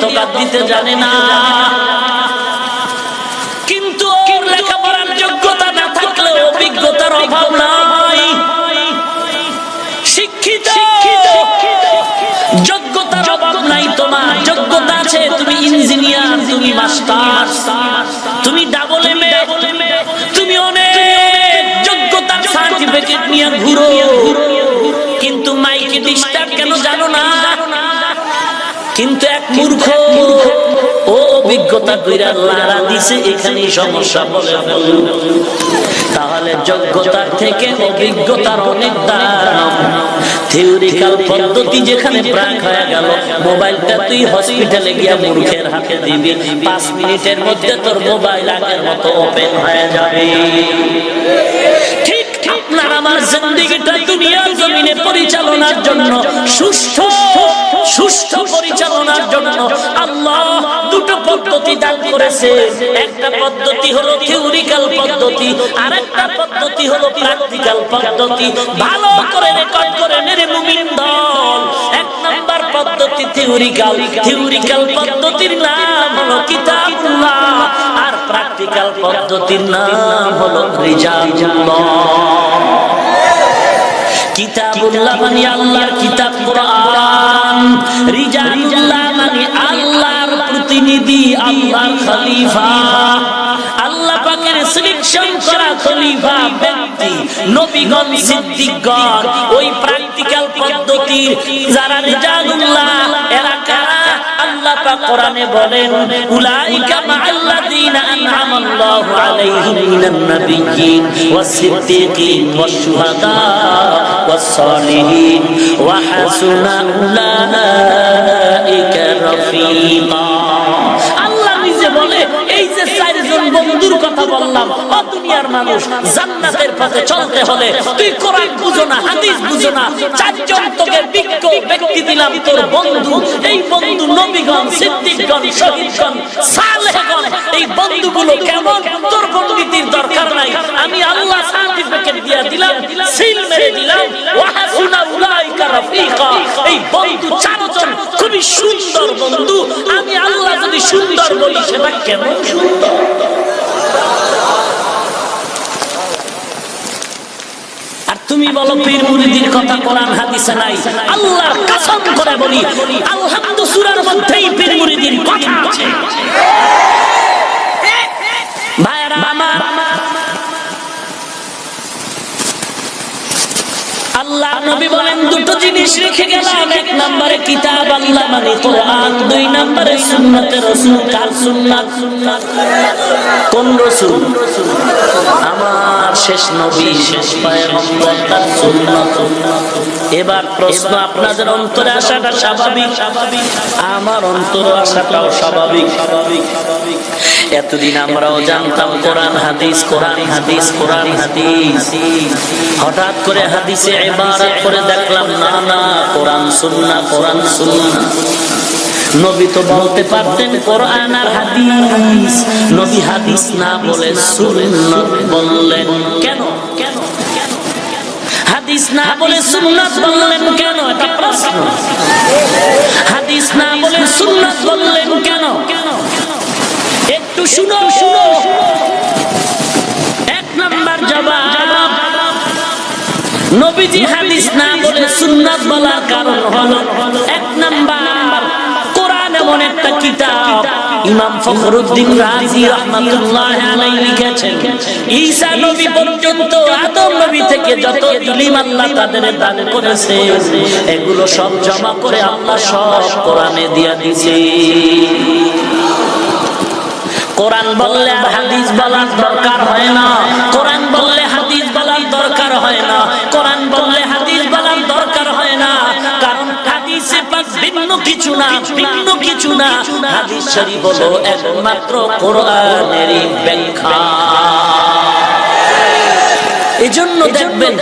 দস্তকাত দিতে জানে না। কিন্তু ওর লেখাপড়ার যোগ্যতা না থাকলে অভিজ্ঞতার অভাব নাই। শিক্ষিত। যোগ্যতার অভাব নাই তোমার। যোগ্যতা আছে তুমি ইঞ্জিনিয়ার তুমি মাস্টার তুমি ডাবল এম তুমি অনেক যোগ্যতার সার্টিফিকেট নিয়ে ঘুরো। কিন্তু এক মূর্খ ও অভিজ্ঞতা কইরা লারা দিছে এখানে সমস্যা বলে তাহলে যোগ্যতার থেকে অভিজ্ঞতার অনেক দাম। থিওরিক্যাল পদ্ধতি যেখানে প্রাক হয়ে গেল মোবাইলটা তুই হসপিটালে গিয়া মূর্খের হাতে দিবি। পাঁচ মিনিটের মধ্যে তোর মোবাইল আগের মতো ওপেন হয়ে যাবে। ঠিক আপনার আমার জিন্দিগিটা দুনিয়ার জমিনে পরিচালনার জন্য সুস্থ সুস্থ পরিচালনার জন্য আল্লাহ দুটো পদ্ধতি দান করেছে। একটা পদ্ধতি হলো থিওরিক্যাল পদ্ধতি আর একটা পদ্ধতি হলো প্র্যাকটিক্যাল পদ্ধতি। ভালো করে রেকর্ড করে নেরে মুমিন দল। এক নাম্বার পদ্ধতি থিওরিক্যাল থিওরিক্যাল পদ্ধতির নাম হলো কিতাবুল্লাহ, আর প্র্যাকটিক্যাল পদ্ধতির নাম হলো রিজালুল্লাহ কিতাবুল্লাহ মানে আল্লাহর কিতাব কোরআন। রিজালুল্লাহ মানে আল্লাহর প্রতিনিধি, আল্লাহর খলিফা। আল্লাহ পাকের সিলেকশন করা খলিফা, ব্যক্তি, নবীগণ, সিদ্দিকগণ, ওই প্র্যাকটিক্যাল পদ্ধতির যারা রিজালুল্লাহ এরা আল্লাহ কোরআনে বলেন, উলাইকা মাআল্লাযীনা আন'আমাল্লাহু আলাইহিম মিনান নাবিয়্যিন ওয়াস-সিদ্দীকীন ওয়াশ-শুহাদা ওয়াস-সালিহিন ওয়া হাসুনা উলাইকা রাফিকা আল্লাহ নিজে বলে এই যে বন্ধুর কথা বললাম। ও দুনিয়ার মানুষ, জান্নাতের পথে চলতে হলে তুই কোরআন বুঝো না, হাদিস বুঝো না। চারজন তোকে বিজ্ঞ ব্যক্তি দিলাম, তোর বন্ধু। এই বন্ধু নবীগণ, সিদ্দিকগণ, শহীদগণ, সালেহগণ, এই বন্ধুগুলো কেমন? তোর পণ্ডিতির দরকার নাই। আমি আল্লাহ সার্টিফিকেট দিয়া দিলাম সিল মেরে দিলাম। ওয়াহাসুনা উলাইকা রাফিকা। এই বন্ধু চারজন খুবই সুন্দর বন্ধু। আমি আল্লাহ যদি সুন্দর বলি, সেটা কেমন সুন্দর আর তুমি বলো পীর মুরিদির কথা কোরআন হাদিসে নাই? আল্লাহর কসম করে বলি আলহামদু সূরার মধ্যেই পীর মুরিদির আল্লাহ নবী বলেন দুটো জিনিস রেখে গেলাম। এক নম্বরে কিতাব আল্লাহ মানে কোরআন। দুই নম্বরে সুন্নতে রাসূল কার সুন্নাত? কোন রাসূল? আমার শেষ নবী শেষ পয়গম্বর তার সুন্নাত। এবার প্রশ্ন আপনাদের অন্তরে আসাটা স্বাভাবিক? স্বাভাবিক। আমার অন্তরে আসাটাও স্বাভাবিক। স্বাভাবিক। এতদিন আমরাও জানতাম কোরআন হাদিস কোরআন হাদিস কোরআন হাদিস হঠাৎ করে হাদিসে ইবারত করে দেখলাম, না না, কোরআন সুন্নাহ কোরআন সুন্নাহ নবী তো বলতে পারতেন, কোরআন আর হাদিস। নবী হাদিস না বলে বললেন কেন? কেন কেন? হাদিস না বলে সুন্নাত বললেন কেন? এটা প্রশ্ন। হাদিস না বলে সুন্নাত বললেন কেন? একটু শুনো শুনো। এক নাম্বার জবাব। নবীজি হাদিস না বলে সুন্নাত বলার কারণ হলো এক নাম্বার কোরআন এমন একটা কিতাব। ইমাম ফখরুদ্দিন রাজি রহমাতুল্লাহ আলাইহি লিখেছেন ঈসা নবী পর্যন্ত আদম নবী থেকে যত ইলম আল্লাহ তাদের দান করেছে এগুলো সব জমা করে আল্লাহ সব কোরআনে দিয়া দিয়েছে। কোরআন বললে আর হাদিস বলার দরকার হয় না। কোরআন বললে ভিন্ন কিছু না ভিন্ন কিছু না। হাদিস শরীফ হলো একমাত্র কোরআনেরই ব্যাখ্যা। এজন্য দেখবেন